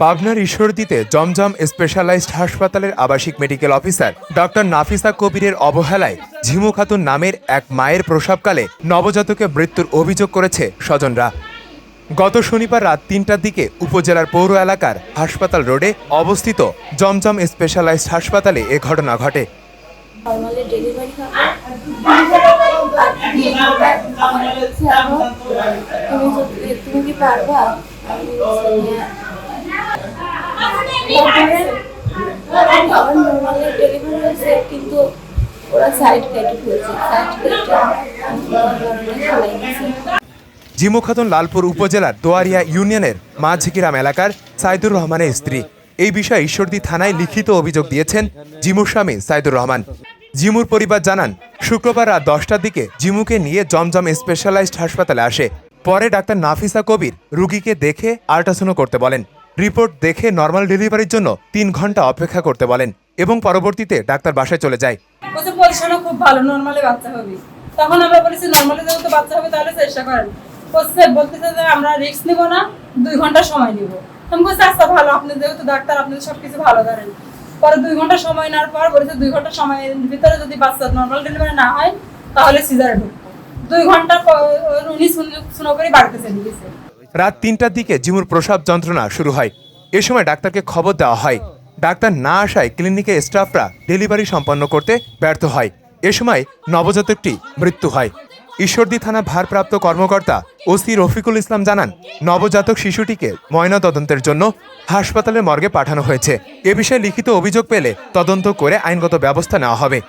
পাবনার ঈশ্বরদীতে জমজম স্পেশালাইজড হাসপাতালের আবাসিক মেডিকেল অফিসার ডক্টর নাফিসা কবিরের অবহেলায় ঝিমু খাতুন নামের এক মায়ের প্রসবকালে নবজাতকে মৃত্যুর অভিযোগ করেছে স্বজনরা। গত শনিবার রাত তিনটার দিকে উপজেলার পৌর এলাকার হাসপাতাল রোডে অবস্থিত জমজম স্পেশালাইজড হাসপাতালে এ ঘটনা ঘটে। জিমু খাতুন লালপুর উপজেলার দোয়ারিয়া ইউনিয়নের মাঝিকিরাম এলাকার সাইদুর রহমানের স্ত্রী। এই বিষয়ে ঈশ্বরদী থানায় লিখিত অভিযোগ দিয়েছেন জিমুর স্বামী সাইদুর রহমান। জিমুর পরিবার জানান, শুক্রবার রাত দশটার দিকে জিমুকে নিয়ে জমজম স্পেশালাইজড হাসপাতালে আসে। পরে ডাক্তার নাফিসা কবির রুগীকে দেখে আল্ট্রাসাউন্ড করতে বলেন। রিপোর্ট দেখে নর্মাল ডেলিভারির জন্য তিন ঘণ্টা অপেক্ষা করতে বলেন এবং পরবর্তীতে ডাক্তার বাসায় চলে যায়। পজিশনও খুব ভালো, নর্মালি বাচ্চা হবে। তখন আমরা বলেছি, নর্মালি যেহেতু বাচ্চা হবে, তাহলে চেষ্টা করেন। বলছে, বলতেছে যে আমরা রিস্ক নিব না, দুই ঘণ্টা সময় নিব। আমি বলছি আচ্ছা ভালো, আপনি যেহেতু ডাক্তার, আপনি সব কিছু ভালো জানেন। পরে দুই ঘণ্টা সময় নেওয়ার পর বলেছে, দুই ঘণ্টা সময়ের ভিতরে যদি বাচ্চা নর্মাল ডেলিভারি না হয়, তাহলে সিজারে ঢুকবো। দুই ঘণ্টা উনি শুনো করে বাড়িতে চলে গেছে। রাত তিনটার দিকে জিমুর প্রসাব যন্ত্রণা শুরু হয়। এ সময় ডাক্তারকে খবর দেওয়া হয়। ডাক্তার না আসায় ক্লিনিকের স্টাফরা ডেলিভারি সম্পন্ন করতে ব্যর্থ হয়। এ সময় নবজাতকটি মৃত্যু হয়। ঈশ্বরদী থানা ভারপ্রাপ্ত কর্মকর্তা ওসি রফিকুল ইসলাম জানান, নবজাতক শিশুটিকে ময়নাতদন্তের জন্য হাসপাতালের মর্গে পাঠানো হয়েছে। এ বিষয়ে লিখিত অভিযোগ পেলে তদন্ত করে আইনগত ব্যবস্থা নেওয়া হবে।